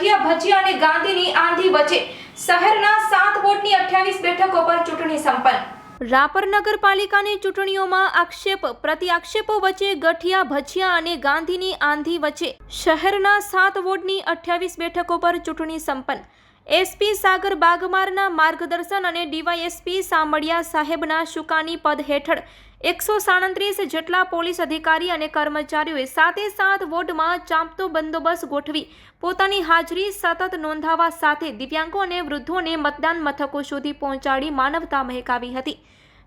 ગઠિયા ભજીયા અને ગાંધીની આંધી વચ્ચે શહેરના સાત વોર્ડની અઠ્યાવીસ બેઠકો પર ચૂંટણી સંપન્ન. રાપર નગરપાલિકાની ચૂંટણીઓમાં આક્ષેપ, પ્રતિ આક્ષેપો વચ્ચે ગઠિયા, ભજીયા અને ગાંધીની આંધી વચ્ચે શહેરના સાત વોર્ડની અઠ્યાવીસ બેઠકો પર ચૂંટણી સંપન્ન. એસપી સાગર બાગમારના માર્ગદર્શન અને ડીવાયએસપી સામળિયા સાહેબના શુકાની પદ હેઠળ એકસો સાડત્રીસ જેટલા પોલીસ અધિકારી અને કર્મચારીઓએ સાતે સાત વોર્ડમાં ચાંપતો બંદોબસ્ત ગોઠવી પોતાની હાજરી સતત નોંધાવા સાથે દિવ્યાંગો અને વૃદ્ધોને મતદાન મથકો સુધી પહોંચાડી માનવતા મહેકાવી હતી.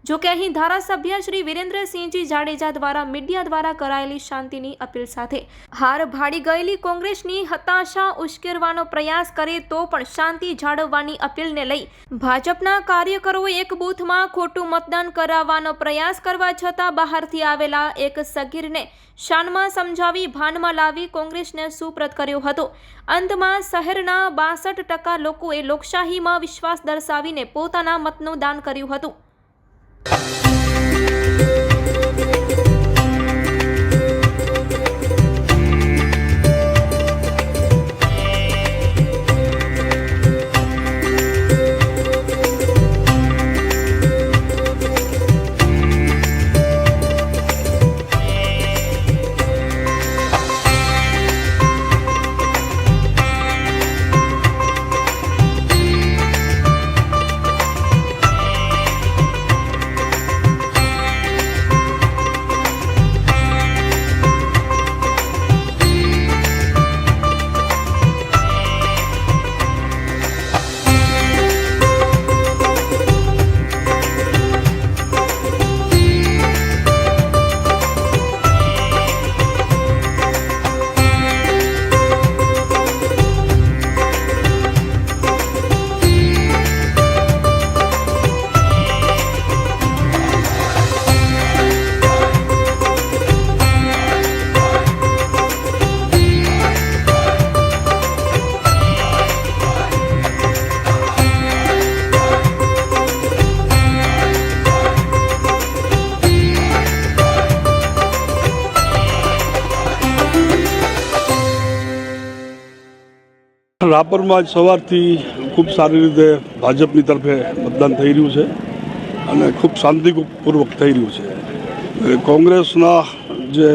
જોકે અહીં ધારાસભ્ય શ્રી વિરેન્દ્રસિંહજી જાડેજા દ્વારા મીડિયા દ્વારા કરાયેલી શાંતિની અપીલ સાથે હાર ભાડી ગયેલી કોંગ્રેસની હતાશા ઉશ્કેરવાનો પ્રયાસ કરે તો પણ શાંતિ જાળવવાની અપીલને લઈ ભાજપના કાર્યકરોએ એક બૂથમાં ખોટું મતદાન કરાવવાનો પ્રયાસ કરવા છતાં બહારથી આવેલા એક સગીરને શાનમાં સમજાવી ભાનમાં લાવી કોંગ્રેસને સુપ્રત કર્યો હતો. અંતમાં શહેરના બાસઠ ટકા લોકોએ લોકશાહીમાં વિશ્વાસ દર્શાવીને પોતાના મતનું દાન કર્યું હતું. you રાપરમાં જ સવારથી ખૂબ સારી રીતે ભાજપની તરફે મતદાન થઈ રહ્યું છે અને ખૂબ શાંતિપૂર્વક થઈ રહ્યું છે. કોંગ્રેસના જે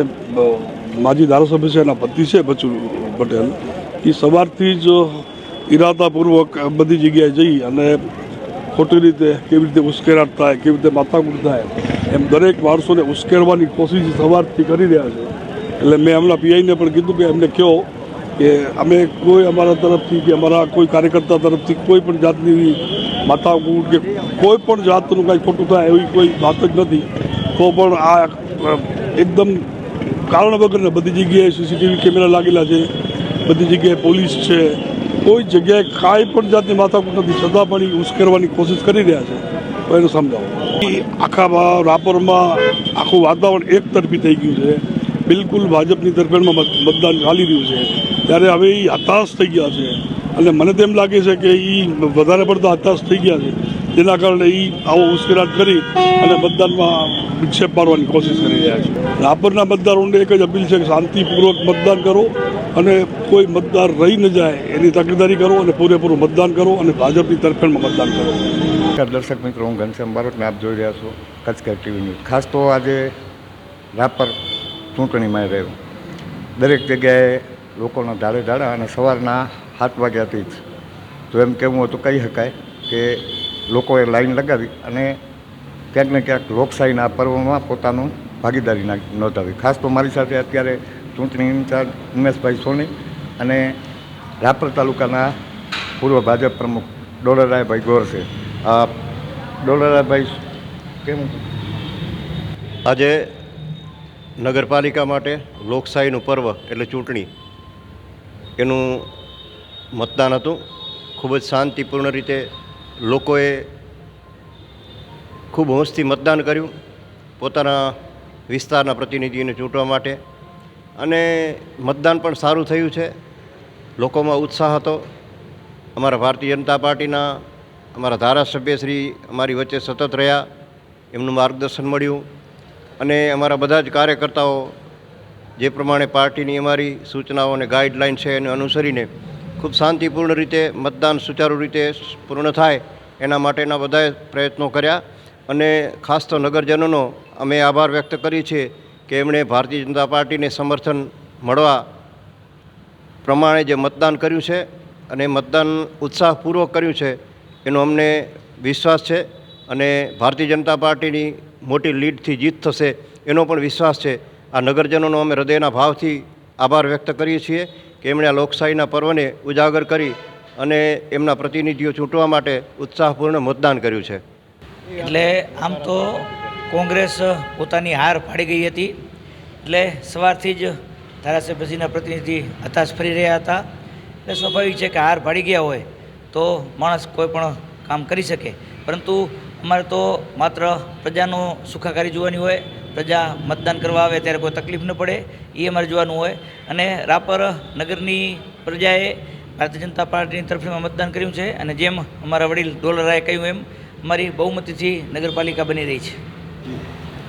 માજી ધારાસભ્ય છે, એના પતિ છે બચુ પટેલ, એ સવારથી જ ઈરાદાપૂર્વક બધી જગ્યાએ જઈ અને ખોટી રીતે કેવી રીતે ઉશ્કેરાટ થાય, કેવી રીતે માથાકૂટ થાય, એમ દરેક માણસોને ઉશ્કેરવાની કોશિશ સવારથી કરી રહ્યા છે. એટલે મેં હમણાં પીઆઈને પણ કીધું કે એમને કહો કે અમે કોઈ અમારા તરફથી કે અમારા કોઈ કાર્યકર્તા તરફથી કોઈ પણ જાતની માથાકૂટ કે કોઈ પણ જાતનું કાંઈ ખોટું થાય એવી કોઈ વાત જ નથી. તો પણ આ એકદમ કારણ વગરને બધી જગ્યાએ સીસીટીવી કેમેરા લાગેલા છે, બધી જગ્યાએ પોલીસ છે, કોઈ જગ્યાએ કાંઈ પણ જાતની માથાકૂટ નથી. છતાં પણ એ ઉશ્કેરવાની કોશિશ કરી રહ્યા છે. તો એને સમજાવો. આખામાં આખા રાપરમાં આખું વાતાવરણ એક તરફી થઈ ગયું છે. બિલકુલ ભાજપની તરફેણમાં મત- મતદાન ચાલી રહ્યું છે. ત્યારે હવે એ હતાશ થઈ ગયા છે. અને મને તેમ લાગે છે કે એ વધારે પડતા હતાશ થઈ ગયા છે. જેના કારણે એ આવો ઉશ્કેરાટ કરી અને મતદાનમાં વિક્ષેપ પાડવાની કોશિશ કરી રહ્યા છે. રાપરના મતદારોને એક જ અપીલ છે કે શાંતિપૂર્વક મતદાન કરો અને કોઈ મતદાર રહી ન જાય એની તકેદારી કરો અને પૂરેપૂરું મતદાન કરો અને ભાજપની તરફેણમાં મતદાન કરો. દર્શક મિત્રો, હું ઘનશ્યામ બારોટને આપ જોઈ રહ્યા છો કચકેર ટીવી ન્યૂઝ. ખાસ તો આજે રાપર ચૂંટણીમાં રહ્યું. દરેક જગ્યાએ લોકોના ધાડે ધાડા અને સવારના સાત વાગ્યાથી જ. તો એમ કહેવું હતું કહી શકાય કે લોકોએ લાઈન લગાવી અને ક્યાંક ને ક્યાંક લોકશાહીના પર્વમાં પોતાનું ભાગીદારી નોંધાવી. ખાસ તો મારી સાથે અત્યારે ચૂંટણી ઇન્ચાર્જ ઉમેશભાઈ સોની અને રાપર તાલુકાના પૂર્વ ભાજપ પ્રમુખ ડોલરાયભાઈ ગોર છે. ડોલરાયભાઈ કેમ? આજે નગરપાલિકા માટે લોકશાહીનું પર્વ એટલે ચૂંટણી. એનું મતદાન હતું. ખૂબ જ શાંતિપૂર્ણ રીતે લોકોએ ખૂબ હોંશથી મતદાન કર્યું પોતાના વિસ્તારના પ્રતિનિધિને ચૂંટવા માટે. અને મતદાન પણ સારું થયું છે. લોકોમાં ઉત્સાહ હતો. અમારા ભારતીય જનતા પાર્ટીના અમારા ધારાસભ્ય શ્રી અમારી વચ્ચે સતત રહ્યા. એમનું માર્ગદર્શન મળ્યું. અને અમારા બધા જ કાર્યકર્તાઓ જે પ્રમાણે પાર્ટીની અમારી સૂચનાઓ અને ગાઈડલાઇન છે એને અનુસરીને ખૂબ શાંતિપૂર્ણ રીતે મતદાન સુચારુ રીતે પૂર્ણ થાય એના માટેના બધાએ પ્રયત્નો કર્યા અને ખાસ તો નગરજનોનો અમે આભાર વ્યક્ત કરીએ છીએ કે એમણે ભારતીય જનતા પાર્ટીને સમર્થન મળવા પ્રમાણે જે મતદાન કર્યું છે અને મતદાન ઉત્સાહપૂર્વક કર્યું છે એનો અમને વિશ્વાસ છે અને ભારતીય જનતા પાર્ટીની મોટી લીડથી જીત થશે એનો પણ વિશ્વાસ છે. આ નગરજનોનો અમે હૃદયના ભાવથી આભાર વ્યક્ત કરીએ છીએ કે એમણે આ લોકશાહીના પર્વને ઉજાગર કરી અને એમના પ્રતિનિધિઓ ચૂંટવા માટે ઉત્સાહપૂર્ણ મતદાન કર્યું છે. એટલે આમ તો કોંગ્રેસ પોતાની હાર ફાડી ગઈ હતી. એટલે સવારથી જ ધારાસભ્યજીના પ્રતિનિધિ હતાશ ફરી રહ્યા હતા. એટલે સ્વાભાવિક છે કે હાર ફાડી ગયા હોય તો માણસ કોઈ પણ કામ કરી શકે. પરંતુ અમારે તો માત્ર પ્રજાનો સુખાકારી જોવાની હોય પ્રજા મતદાન કરવા આવે ત્યારે કોઈ તકલીફ ન પડે, એ અમારે જોવાનું હોય. અને રાપર નગરની પ્રજાએ ભારતીય જનતા પાર્ટીની તરફેણમાં મતદાન કર્યું છે અને જેમ અમારા વડીલ ડોલરાએ કહ્યું એમ, અમારી બહુમતીથી નગરપાલિકા બની રહી છે.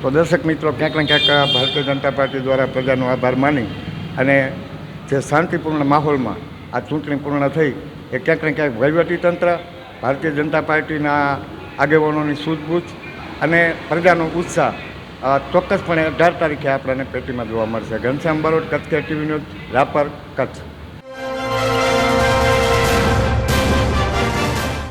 તો દર્શક મિત્રો, ક્યાંક ને ક્યાંક ભારતીય જનતા પાર્ટી દ્વારા પ્રજાનો આભાર માની અને જે શાંતિપૂર્ણ માહોલમાં આ ચૂંટણી પૂર્ણ થઈ, એ ક્યાંક ને ક્યાંક વહીવટીતંત્ર ભારતીય જનતા પાર્ટીના આગેવાનોની સૂઝબૂછ અને પ્રજાનો ઉત્સાહ ચોક્કસપણે અઢાર તારીખે આપણને પેટીમાં જોવા મળશે. Ghanshyam Barot Kutch TV news Rapar Kutch.